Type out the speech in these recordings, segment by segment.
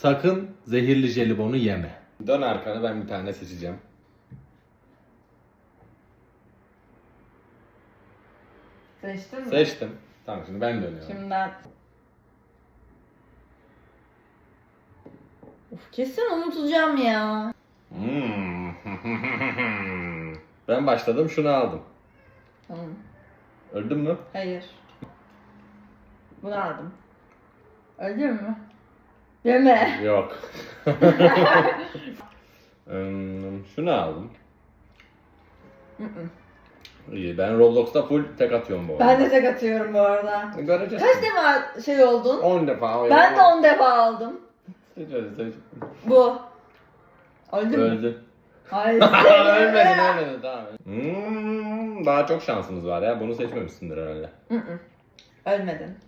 Sakın zehirli jelibonu yeme. Dön arkanı ben bir tane seçeceğim. Seçtin mi? Seçtim. Tamam şimdi ben dönüyorum. Kimden? Of kesin unutacağım ya. Hmm. ben başladım şunu aldım. Tamam. Öldün mü? Hayır. Bunu aldım. Öldün mü? Deme. Yok. Hmm, şunu aldım. İyi ben Roblox'ta full tek atıyorum bu arada. ben de tek atıyorum bu arada. Göreceğiz. Kaç defa şey oldun? 10 defa. Ben de 10 defa aldım. Bu. Öldün mü? Öldü. Hayır. ölmedin ölmedin tamam. Hmm, daha çok şansımız var ya. Bunu seçmemişsindir herhalde. Ölmedin.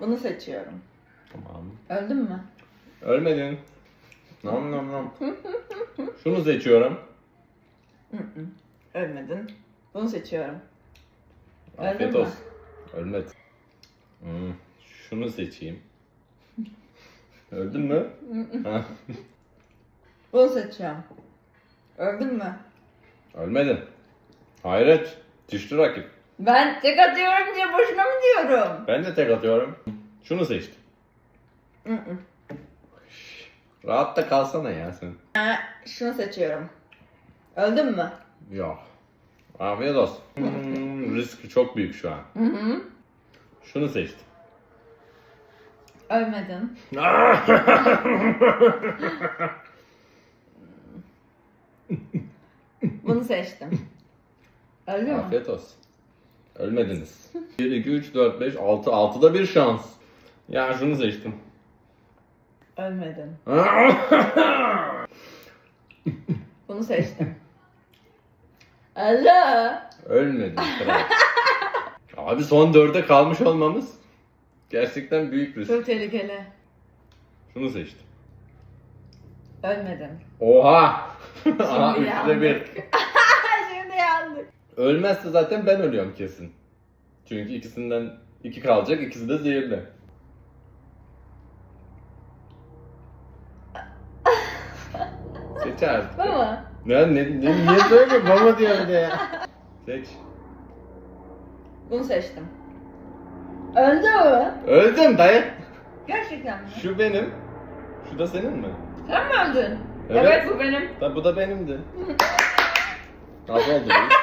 Bunu seçiyorum. Tamam. Öldün mü? Ölmedin. Nam nam nam. Şunu seçiyorum. Hı hı. Ölmedin. Bunu seçiyorum. Öldün Afiyet mü? olsun. Ölmedi. Hmm, şunu seçeyim. Öldün mü? Ha, Bunu seçiyorum. Öldün mü? Ölmedin. Hayret. Dişli rakip. Ben tek atıyorum diye boşuna mı diyorum? Ben de tek atıyorum. Şunu seçtim. Hı hı. Rahat da kalsana ya sen. Ha, Şunu seçiyorum. Öldün mü? Yok. Afiyet olsun. Hmm, risk çok büyük şu an. Hı hı. Şunu seçtim. Ölmedin. Bunu seçtim. Öldün mü? Afiyet olsun. Ölmediniz. 1, 2, 3, 4, 5, 6. 6'da bir şans. Ya şunu seçtim. Ölmedin. Bunu seçtim. Allah. Ölmedin kral. Abi son 4'e kalmış olmamız gerçekten büyük risk. Çok tehlikeli. Şunu seçtim. Ölmedin. Oha! Aha Şimdi 3'te 1. yandık. Şimdi yandık. Ölmezse zaten ben ölüyorum kesin. Çünkü ikisinden iki kalacak, ikisi de zehirli. Seç artık. Baba. Ne, ne, ne, niye söylüyor? Baba diyor bir de ya. Seç. Bunu seçtim. Öldü mü? Öldüm dayı. Gerçekten mi? Şu benim. Şu da senin mi? Sen mi öldün? Evet. Bu benim. Tabi bu da benimdi. Nasıl oldu bu?